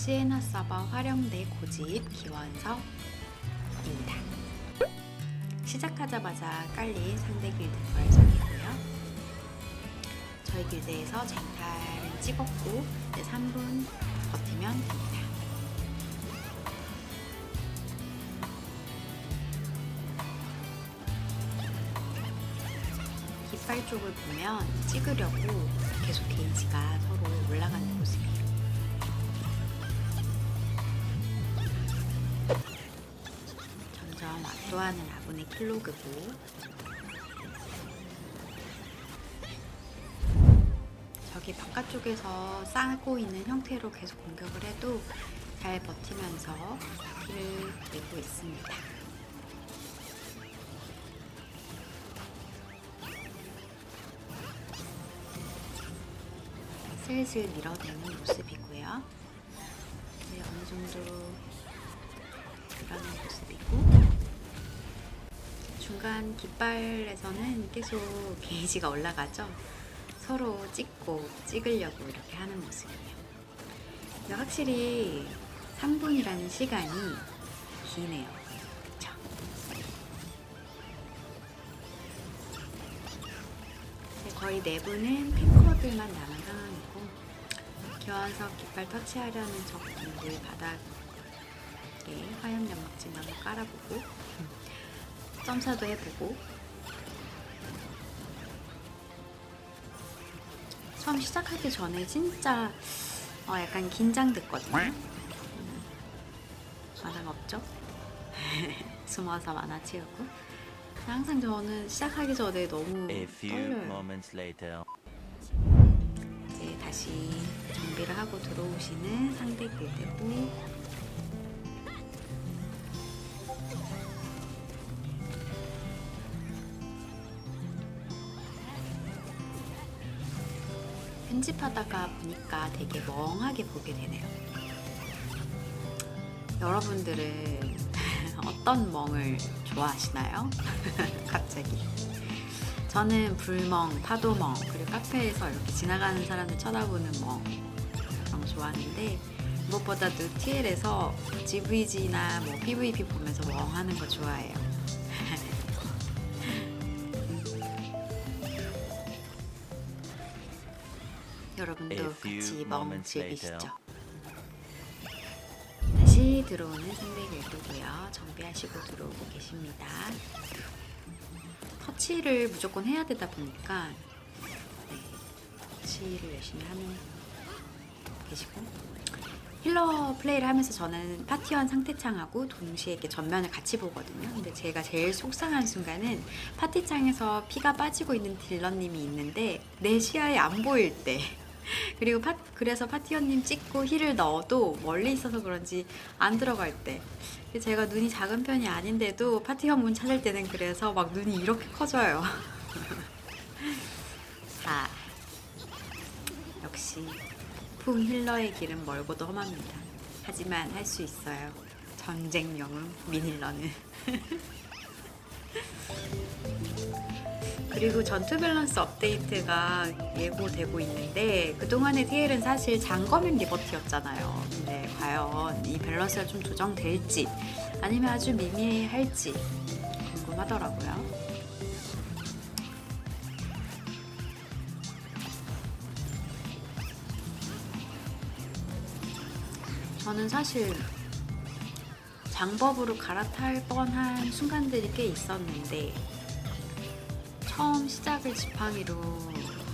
시에나 서버 활용대 고집 기원석입니다. 시작하자마자 깔린 상대 길드 부활석이고요. 저희 길드에서 쟁탈은 찍었고 이제 3분 버티면 됩니다. 깃발 쪽을 보면 찍으려고 계속 게이지가 서로 올라가는 모습이에요. 점점 압도하는 아군의 킬로그고 저기 바깥쪽에서 싸고 있는 형태로 계속 공격을 해도 잘 버티면서 킬을 내고 있습니다. 슬슬 밀어내는 모습이고요. 네, 어느 정도 밀어낸 모습이고 중간 깃발에서는 계속 게이지가 올라가죠. 서로 찍고 찍으려고 이렇게 하는 모습이에요. 확실히 3분이라는 시간이 기네요. 이제 거의 내부는 탱커들만 남은 상황이고 교환석 깃발 터치하려는 적분들 바닥에 화염 연막진 한번 깔아보고 점사도 해보고 처음 시작하기 전에 진짜 어, 약간 긴장됐거든요. 음, 만화가 없죠? 숨어서 만화 채우고 항상 저는 시작하기 전에 너무 떨려요. 이제 다시 정비를 하고 들어오시는 상대 길드고 편집하다가 보니까 되게 멍하게 보게 되네요. 여러분들은 어떤 멍을 좋아하시나요? 갑자기. 저는 불멍, 파도멍, 그리고 카페에서 이렇게 지나가는 사람들 쳐다보는 멍 그런 거 좋아하는데 무엇보다도 TL에서 GVG나 뭐 PVP 보면서 멍 하는 거 좋아해요. 여러분도 같이 멍 즐기시죠. 다시 들어오는 상대 길드고요. 정비하시고 들어오고 계십니다. 터치를 무조건 해야 되다 보니까 네, 터치를 열심히 하는 계시고 힐러 플레이를 하면서 저는 파티원 상태창하고 동시에 이렇게 전면을 같이 보거든요. 근데 제가 제일 속상한 순간은 파티창에서 피가 빠지고 있는 딜러님이 있는데 내 시야에 안 보일 때 그리고 파, 그래서 파티원님 찍고 힐을 넣어도 멀리 있어서 그런지 안 들어갈 때 제가 눈이 작은 편이 아닌데도 파티원 문 찾을 때는 그래서 막 눈이 이렇게 커져요. 자, 역시 풍 힐러의 길은 멀고도 험합니다. 하지만 할 수 있어요. 전쟁 영웅 민힐러는. 그리고 전투 밸런스 업데이트가 예고되고 있는데 그동안의 TL은 사실 장거면 리버티였잖아요. 근데 과연 이 밸런스가 좀 조정될지 아니면 아주 미미할지 궁금하더라고요. 저는 사실 장법으로 갈아탈 뻔한 순간들이 꽤 있었는데 처음 시작을 지팡이로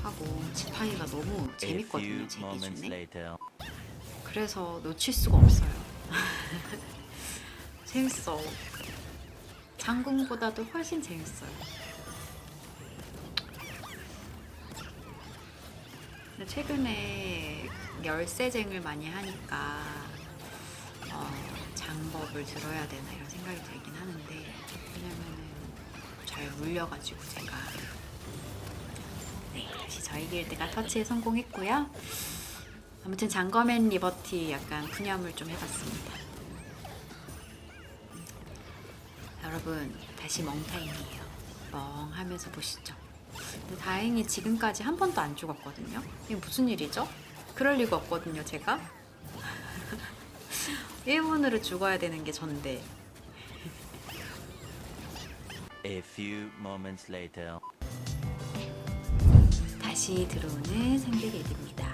하고 지팡이가 너무 재밌거든요 few 제 moments 기준에 later. 그래서 놓칠 수가 없어요. 재밌어. 장궁보다도 훨씬 재밌어요. 최근에 열쇠쟁을 많이 하니까 어, 장법을 들어야 되나 이런 생각이 들긴 하는데 잘 물려가지고 제가 네 다시 저희 길드가 터치에 성공했고요. 아무튼 장거맨 리버티 약간 푸념을 좀 해봤습니다. 여러분 다시 멍타임이에요. 멍하면서 보시죠. 근데 다행히 지금까지 한 번도 안 죽었거든요. 이게 무슨 일이죠? 그럴 리가 없거든요, 제가. 1분으로 죽어야 되는 게 전데. A few moments later. 다시 들어오는 상대 길드입니다.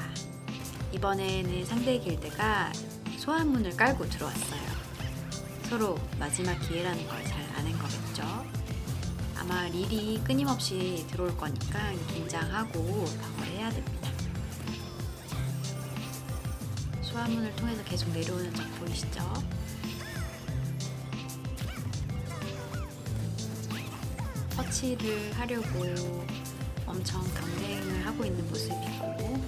이번에는 상대 길드가 소환문을 깔고 들어왔어요. 서로 마지막 기회라는 걸 잘 아는 거겠죠? 아마 릴이 끊임없이 들어올 거니까 긴장하고 방어를 해야 됩니다. 소환문을 통해서 계속 내려오는 적 보이시죠? 터치를 하려고 엄청 경쟁을 하고 있는 모습이고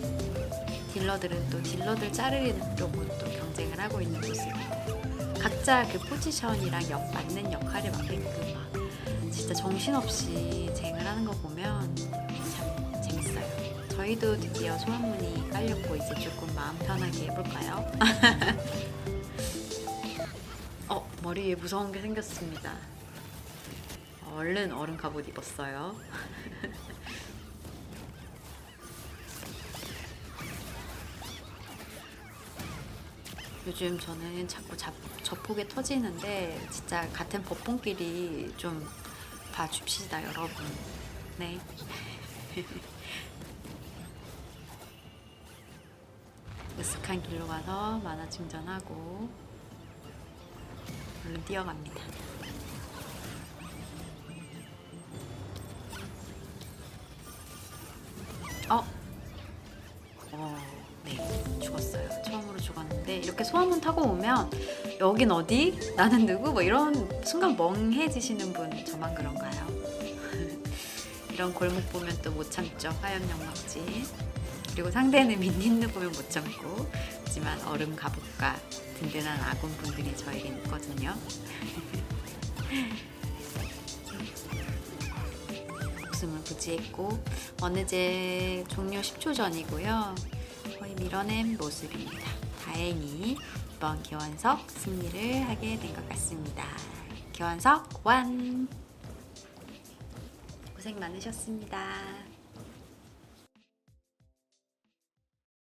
딜러들은 또 딜러들 자르려고 또 경쟁을 하고 있는 모습이고 각자 그 포지션이랑 역 맞는 역할을 맡게끔 막 진짜 정신없이 쟁을 하는 거 보면 참 재밌어요. 저희도 드디어 소환문이 깔렸고 이제 조금 마음 편하게 해볼까요? 어 머리에 무서운 게 생겼습니다. 얼른 얼음 갑옷 입었어요. 요즘 저는 자꾸 자, 저폭에 터지는데 진짜 같은 법본끼리 좀 봐줍시다 여러분. 네. 으슥한 길로 가서 만화 충전하고 얼른 뛰어갑니다. 소환문 타고 오면 여긴 어디? 나는 누구? 뭐 이런 순간 멍해지시는 분 저만 그런가요? 이런 골목 보면 또 못 참죠. 하얀 영막지. 그리고 상대는 민닌느 보면 못 참고 하지만 얼음 갑옷과 든든한 아군 분들이 저에겐 있거든요. 목숨을 부지했고 어느제 종료 10초 전이고요. 거의 밀어낸 모습입니다. 다행히 이번 교환석 승리를 하게 된 것 같습니다. 교환석 완! 고생 많으셨습니다.